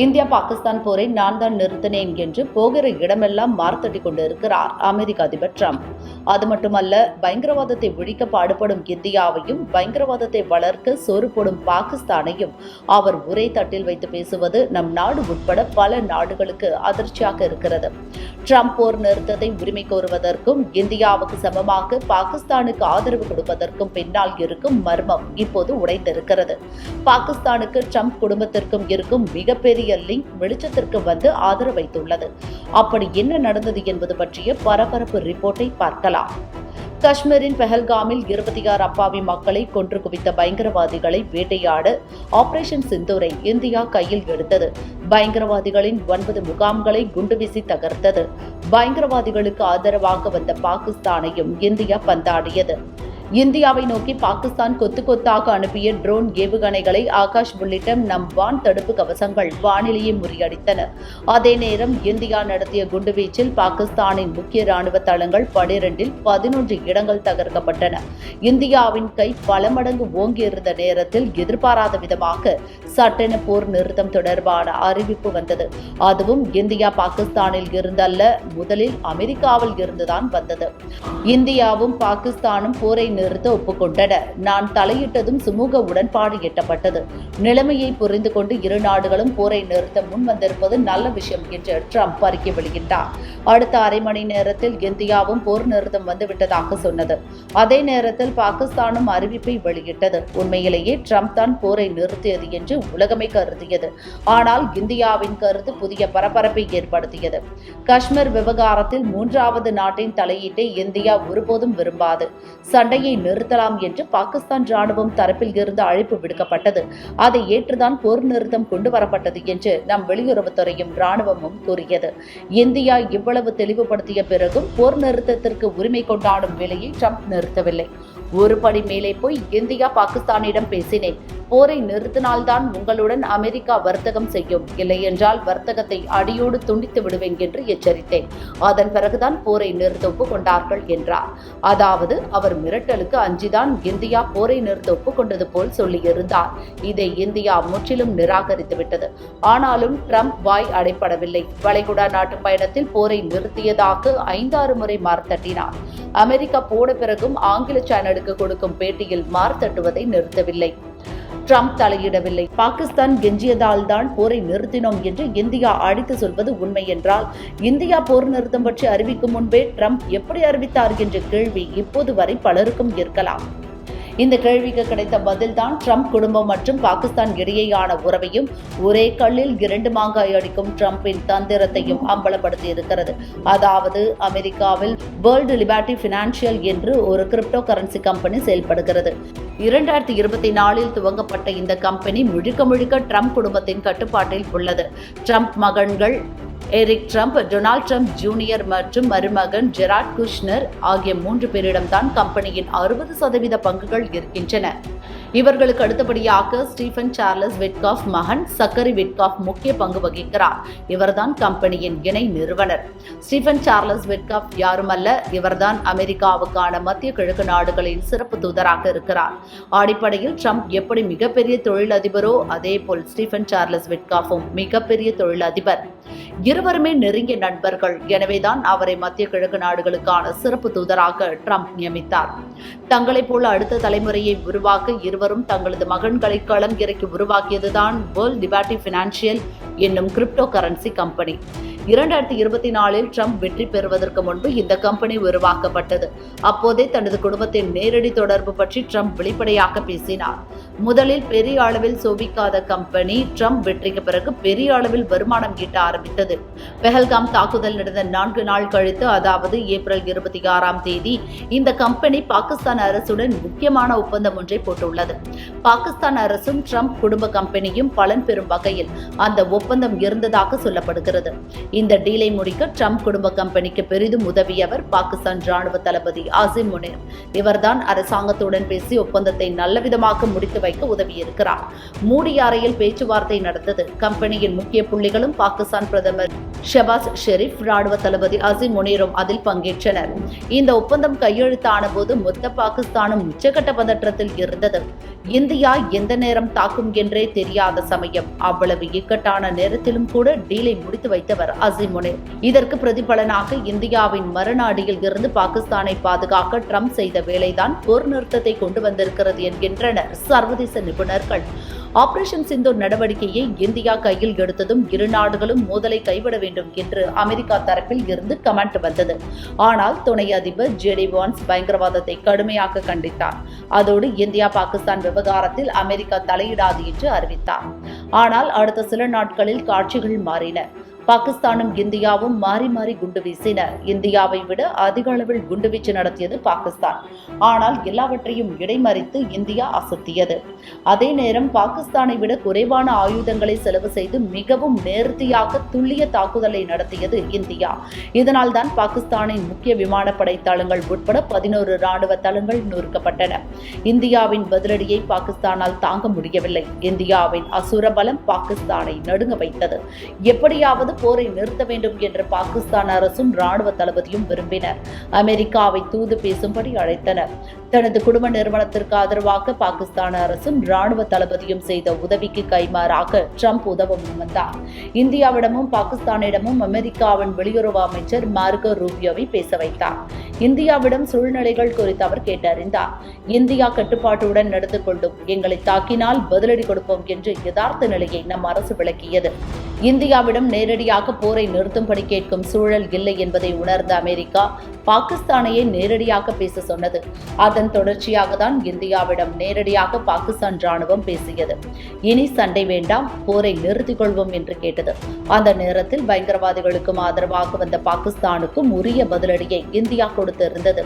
India Pakistan போரை நான் தான் நிறுத்தினேன் என்று போகிற இடமெல்லாம் மார்த்தட்டி கொண்டிருக்கிறார் அமெரிக்க அதிபர் ட்ரம்ப். அது மட்டுமல்ல பயங்கரவாதத்தை ஒழிக்க பாடுபடும் இந்தியாவையும் பயங்கரவாதத்தை வளர்க்க சோறு போடும் பாகிஸ்தானையும் அவர் உரை தட்டில் வைத்து பேசுவது நம் நாடு உட்பட பல நாடுகளுக்கு அதிர்ச்சியாக இருக்கிறது. ட்ரம்ப் போர் நிறுத்தத்தை உரிமை கோருவதற்கும் இந்தியாவுக்கு சமமாக பாகிஸ்தானுக்கு ஆதரவு கொடுப்பதற்கும் பின்னால் இருக்கும் மர்மம் இப்போது உடைந்திருக்கிறது. பாகிஸ்தானுக்கு ட்ரம்ப் குடும்பத்திற்கும் இருக்கும் மிகப்பெரிய லிங்க் வெளிச்சத்திற்கு வந்து ஆதரவைத்துள்ளது அப்படி என்ன நடந்தது என்பது பற்றிய பரபரப்பு ரிப்போர்ட்டை பார்க்கலாம். காஷ்மீரின் பெஹல்காமில் இருபத்தி ஆறு அப்பாவி மக்களை கொன்று குவித்த பயங்கரவாதிகளை வேட்டையாட ஆபரேஷன் சிந்தூரை இந்தியா கையில் எடுத்தது. பயங்கரவாதிகளின் ஒன்பது முகாம்களை குண்டுவீசி தகர்த்தது. பயங்கரவாதிகளுக்கு ஆதரவாக வந்த பாகிஸ்தானையும் இந்தியா பந்தாடியது. இந்தியாவை நோக்கி பாகிஸ்தான் கொத்து கொத்தாக அனுப்பிய ட்ரோன் ஏவுகணைகளை ஆகாஷ் உள்ளிட்ட நம் வான் தடுப்பு கவசங்கள் வானிலையை முறியடித்தன. அதே நேரம் இந்தியா நடத்திய குண்டுவீச்சில் பாகிஸ்தானின் முக்கிய ராணுவ தளங்கள் பனிரெண்டில் பதினொன்று இடங்கள் தகர்க்கப்பட்டன. இந்தியாவின் கை பல மடங்கு ஓங்கியிருந்த நேரத்தில் எதிர்பாராத விதமாக சட்டென போர் நிறுத்தம் தொடர்பான அறிவிப்பு வந்தது. அதுவும் இந்தியா பாகிஸ்தானில் இருந்தல்ல முதலில் அமெரிக்காவில் இருந்துதான் வந்தது. இந்தியாவும் பாகிஸ்தானும் போரை நிறுத்த ஒப்புக்கொண்டன. நான் தலையிட்டதும் சுமூக உடன்பாடு எட்டப்பட்டது. நிலைமையை புரிந்து கொண்டு இரு நாடுகளும் போரை நிறுத்த முன் வந்திருப்பது நல்ல விஷயம் என்று ட்ரம்ப் அறிக்கை வெளியிட்டார். அடுத்த அரை மணி நேரத்தில் இந்தியாவும் போர் நிறுத்தம் வந்துவிட்டதாக சொன்னது. அதே நேரத்தில் பாகிஸ்தானும் அறிவிப்பை வெளியிட்டது. உண்மையிலேயே ட்ரம்ப் தான் போரை நிறுத்தியது என்று உலகமே கருதியது. ஆனால் இந்தியாவின் கருத்து புதிய பரபரப்பை ஏற்படுத்தியது. காஷ்மீர் விவகாரத்தில் மூன்றாவது நாட்டின் தலையீட்டை இந்தியா ஒருபோதும் விரும்பாது. சண்டையை நிறுத்தலாம் என்று பாகிஸ்தான் ராணுவம் தரப்பில் இருந்து அழைப்பு விடுக்கப்பட்டது. அதை ஏற்றுதான் போர் நிறுத்தம் கொண்டு வரப்பட்டது என்று நம் வெளியுறவுத்துறையும் ராணுவமும் கூறியது. இந்தியா இவ்வளவு தெளிவுபடுத்திய பிறகும் போர் நிறுத்தத்திற்கு உரிமை கொண்டாடும் வேலையை ட்ரம்ப் நிறுத்தவில்லை. ஒரு படி மேலே போய் இந்தியா பாகிஸ்தானிடம் பேசினேன். போரை நிறுத்தினால்தான் உங்களுடன் அமெரிக்கா வர்த்தகம் செய்யும். இல்லையென்றால் வர்த்தகத்தை அடியோடு துண்டித்து விடுவேன் என்று எச்சரித்தேன். அதன் பிறகுதான் போரை நிறுத்த ஒப்புக்கொண்டார்கள் என்றார். அதாவது அவர் மிரட்டலுக்கு அஞ்சுதான் இந்தியா போரை நிறுத்த ஒப்புக்கொண்டது போல் சொல்லியிருந்தார். இதை இந்தியா முற்றிலும் நிராகரித்து விட்டது. ஆனாலும் ட்ரம்ப் வாய் அடைப்படவில்லை. வளைகுடா நாட்டு பயணத்தில் போரை நிறுத்தியதாக ஐந்தாறு முறை மார்த்தட்டினார். அமெரிக்கா போன பிறகும் ஆங்கில சேனலுக்கு கொடுக்கும் பேட்டியில் மார்த்தட்டுவதை நிறுத்தவில்லை. ட்ரம்ப் தலையிடவில்லை. பாகிஸ்தான் கெஞ்சியதால் தான் போரை நிறுத்தினோம் என்று இந்தியா அடித்து சொல்வது உண்மை என்றால் இந்தியா போர் நிறுத்தம் பற்றி அறிவிக்கும் முன்பே ட்ரம்ப் எப்படி அறிவித்தார் என்ற கேள்வி இப்போது வரை பலருக்கும் இருக்கலாம். இந்த கேள்விக்கு கிடைத்த பதில்தான் ட்ரம்ப் குடும்பம் மற்றும் பாகிஸ்தான் இடையேயான உறவையும் ஒரே கல்லில் இரண்டு மாங்காய் அடிக்கும் ட்ரம்பின் தந்திரத்தையும் அம்பலப்படுத்தி இருக்கிறது அதாவது அமெரிக்காவில் வேர்ல்டு லிபர்டி பினான்சியல் என்று ஒரு கிரிப்டோ கரன்சி கம்பெனி செயல்படுகிறது. இரண்டாயிரத்தி இருபத்தி நாலில் துவங்கப்பட்ட இந்த கம்பெனி முழுக்க முழுக்க ட்ரம்ப் குடும்பத்தின் கட்டுப்பாட்டில் உள்ளது. ட்ரம்ப் மகன்கள் Eric Trump Donald Trump junior மற்றும் மருமகன் ஜெராட் குஷ்னர் ஆகிய மூன்று பேரிடம்தான் கம்பெனியின் அறுபது சதவீத பங்குகள் இருக்கின்றன இவர்களுக்கு அடுத்தபடியாக ஸ்டீஃபன் சார்லஸ் விட்காஃப் மகன் சக்கரி விட்காஃப் முக்கிய பங்கு வகிக்கிறார். இவர்தான் கம்பெனியின் இணை நிறுவனர். ஸ்டீஃபன் சார்லஸ் விட்காஃப் யாருமல்ல இவர்தான் அமெரிக்காவுக்கான மத்திய கிழக்கு நாடுகளின் சிறப்பு தூதராக இருக்கிறார். அடிப்படையில் ட்ரம்ப் எப்படி மிகப்பெரிய தொழிலதிபரோ அதே போல் ஸ்டீஃபன் சார்லஸ் விட்காஃபும் மிகப்பெரிய தொழிலதிபர். இருவருமே நெருங்கிய நண்பர்கள். எனவேதான் அவரை மத்திய கிழக்கு நாடுகளுக்கான சிறப்பு தூதராக ட்ரம்ப் நியமித்தார். தங்களைப் போல அடுத்த தலைமுறையை உருவாக்க இருவரும் தங்களது மகன்களை களம் இறக்கி உருவாக்கியதுதான் வேர்ல்ட் லிபர்டி பினான்சியல் என்னும் கிரிப்டோ கரன்சி கம்பெனி இரண்டாயிரத்தி இருபத்தி நாலில் ட்ரம்ப் வெற்றி பெறுவதற்கு முன்பு இந்த கம்பெனி உருவாக்கப்பட்டது. அப்போதே தனது குடும்பத்தின் நேரடி தொடர்பு பற்றி ட்ரம்ப் வெளிப்படையாக பேசினார். முதலில் பெரிய அளவில் சோபிக்காத கம்பெனி ட்ரம்ப் வெற்றிக்கு பிறகு பெரிய அளவில் வருமானம் ஈட்ட ஆரம்பித்தது. பெஹல்காம் தாக்குதல் நடந்த நான்கு நாள் கழித்து அதாவது ஏப்ரல் இருபத்தி ஆறாம் தேதி இந்த கம்பெனி பாகிஸ்தான் அரசுடன் முக்கியமான ஒப்பந்தம் ஒன்றை போட்டுள்ளது. பாகிஸ்தான் அரசும் ட்ரம்ப் குடும்ப கம்பெனியும் பலன் பெறும் வகையில் அந்த ஒப்பந்தம் இருந்ததாக சொல்லப்படுகிறது. இந்த டீலை முடிக்க ட்ரம்ப் குடும்ப கம்பெனிக்கு பெரிதும் உதவியவர் பாகிஸ்தான் ராணுவ தளபதி ஆசிம் முனீர். இவர்தான் அரசாங்கத்துடன் பேசி ஒப்பந்தத்தை நல்லவிதமாக முடித்து வைக்க உதவியிருக்கிறார். மூடி அறையில் பேச்சுவார்த்தை நடந்தது கம்பெனியின் முக்கிய புள்ளிகளும் பாகிஸ்தான் பிரதமர் ஷபாஸ் ஷெரீப் ராணுவ தளபதி அசிம் முனீரும் அதில் பங்கேற்றனர். இந்த ஒப்பந்தம் கையெழுத்தான போது மொத்த பாகிஸ்தானும் உச்சகட்ட பதற்றத்தில் இருந்தது. இந்தியா எந்த நேரம் தாக்கும் என்றே தெரியாத சமயம். அவ்வளவு இக்கட்டான நேரத்திலும் கூட டீலை முடித்து வைத்தவர் அசிமுனே இதற்கு பிரதிபலனாக இந்தியாவின் மறுநாடியில் இருந்து பாகிஸ்தானை பாதுகாக்க ட்ரம்ப் செய்த வேலைதான் போர் நிறுத்தத்தை கொண்டு வந்திருக்கிறது என்கின்றனர் சர்வதேச நிபுணர்கள். ஆபரேஷன் சிந்தூர் நடவடிக்கையை இந்தியா கையில் எடுத்ததும் இரு நாடுகளும் மோதலை கைவிட வேண்டும் என்று அமெரிக்கா தரப்பில் இருந்து கமெண்ட் வந்தது. ஆனால் துணை அதிபர் ஜெடி வான்ஸ் பயங்கரவாதத்தை கடுமையாக கண்டித்தார். அதோடு இந்தியா பாகிஸ்தான் விவகாரத்தில் அமெரிக்கா தலையிடாது என்று அறிவித்தார். ஆனால் அடுத்த சில நாட்களில் காட்சிகள் மாறின. பாகிஸ்தானும் இந்தியாவும் மாறி மாறி குண்டு வீசின. இந்தியாவை விட அதிக அளவில் குண்டுவீச்சு நடத்தியது பாகிஸ்தான். ஆனால் எல்லாவற்றையும் இடைமறித்து இந்தியா அசத்தியது. அதே நேரம் பாகிஸ்தானை விட குறைவான ஆயுதங்களை செலவு செய்து மிகவும் நேர்த்தியாக துல்லிய தாக்குதலை நடத்தியது இந்தியா. இதனால் தான் பாகிஸ்தானின் முக்கிய விமானப்படை தளங்கள் உட்பட பதினோரு ராணுவ தளங்கள் நொறுக்கப்பட்டன. இந்தியாவின் பதிலடியை பாகிஸ்தானால் தாங்க முடியவில்லை. இந்தியாவின் அசுர பலம் பாகிஸ்தானை நடுங்க வைத்தது. எப்படியாவது போரை நிறுத்த வேண்டும் என்று பாகிஸ்தான் அரசும் ராணுவ தளபதியும் விரும்பினர். அமெரிக்காவை தூது பேசும்படி அழைத்தனர். தனது குடும்ப நிறுவனத்திற்கு ஆதரவாக பாகிஸ்தான் அரசும் ராணுவ தளபதியும் செய்த உதவிக்கு கைமாறாக ட்ரம்ப் உதவ முன்வந்தார். இந்தியாவிடமும் பாகிஸ்தானிடமும் அமெரிக்காவின் வெளியுறவு அமைச்சர் மார்கோ ரூபியோவை பேச வைத்தார். இந்தியாவிடம் சூழ்நிலைகள் குறித்து அவர் கேட்டறிந்தார். இந்தியா கட்டுப்பாட்டுடன் நடந்து கொள்ளும் எங்களை தாக்கினால் பதிலடி கொடுப்போம் என்று யதார்த்த நிலையை நம் அரசு விளக்கியது. இந்தியாவிடம் நேரடியாக போரை நிறுத்தும்படி கேட்கும் சூழல் இல்லை என்பதை உணர்ந்த அமெரிக்கா பாகிஸ்தானையே நேரடியாக பேச சொன்னது. அதன் தொடர்ச்சியாக தான் இந்தியாவிடம் நேரடியாக பாகிஸ்தான் ராணுவம் பேசியது. இனி சண்டை வேண்டாம் போரை நிறுத்திக் கொள்வோம் என்று கேட்டது. அந்த நேரத்தில் பயங்கரவாதிகளுக்கும் ஆதரவாக வந்த பாகிஸ்தானுக்கும் உரிய பதிலடியை இந்தியா கொடுத்திருந்தது.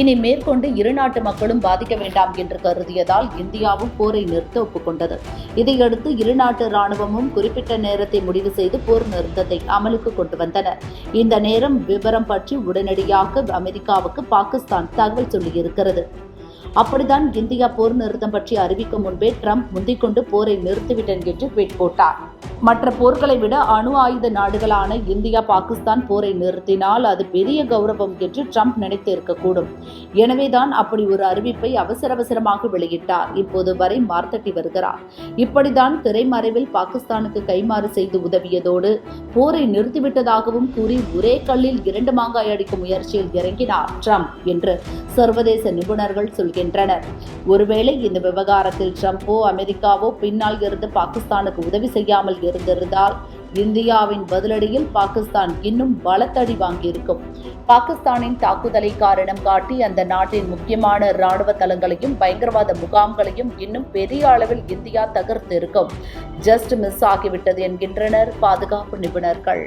இனி மேற்கொண்டு இரு நாட்டு மக்களும் பாதிக்க வேண்டாம் என்று கருதியதால் இந்தியாவும் போரை நிறுத்த ஒப்புக்கொண்டது. இதையடுத்து இரு நாட்டு ராணுவமும் குறிப்பிட்ட நேரத்தை முடிவு செய்து போர் நிறுத்தத்தை அமலுக்கு கொண்டு வந்தனர் இந்த நேரம் விவரம் பற்றி உடனடியாக அமெரிக்காவுக்கு பாகிஸ்தான் தகவல் சொல்லியிருக்கிறது. அப்படித்தான் இந்தியா போர் நிறுத்தம் பற்றி அறிவிக்கும் முன்பே ட்ரம்ப் முந்திக்கொண்டு போரை நிறுத்திவிட்டேன் என்று ட்வீட் போட்டார். மற்ற போர்களை விட அணு ஆயுத நாடுகளான இந்தியா பாகிஸ்தான் போரை நிறுத்தினால் அது பெரிய கௌரவம் என்று ட்ரம்ப் நினைத்து இருக்கக்கூடும் எனவேதான் அப்படி ஒரு அறிவிப்பை அவசர அவசரமாக வெளியிட்டார். இப்போது வரை மார்த்தட்டி வருகிறார். இப்படிதான் திரைமறைவில் பாகிஸ்தானுக்கு கைமாறு செய்து உதவியதோடு போரை நிறுத்திவிட்டதாகவும் கூறி ஒரே கல்லில் இரண்டு மாங்காய் அடிக்கும் முயற்சியில் இறங்கினார் ட்ரம்ப் என்று சர்வதேச நிபுணர்கள் சொல்கிறார் சொல்கின்றனர் ஒருவேளை இந்த விவகாரத்தில் ட்ரம்போ அமெரிக்காவோ பின்னால் இருந்து பாகிஸ்தானுக்கு உதவி செய்யாமல் இருந்திருந்தால் இந்தியாவின் பதிலடியில் பாகிஸ்தான் இன்னும் பலத்தடி வாங்கியிருக்கும். பாகிஸ்தானின் தாக்குதலை காரணம் காட்டி அந்த நாட்டின் முக்கியமான ராணுவ தளங்களையும் பயங்கரவாத முகாம்களையும் இன்னும் பெரிய அளவில் இந்தியா தகர்த்திருக்கும். ஜஸ்ட் மிஸ் ஆகிவிட்டது என்கின்றனர் பாதுகாப்பு நிபுணர்கள்.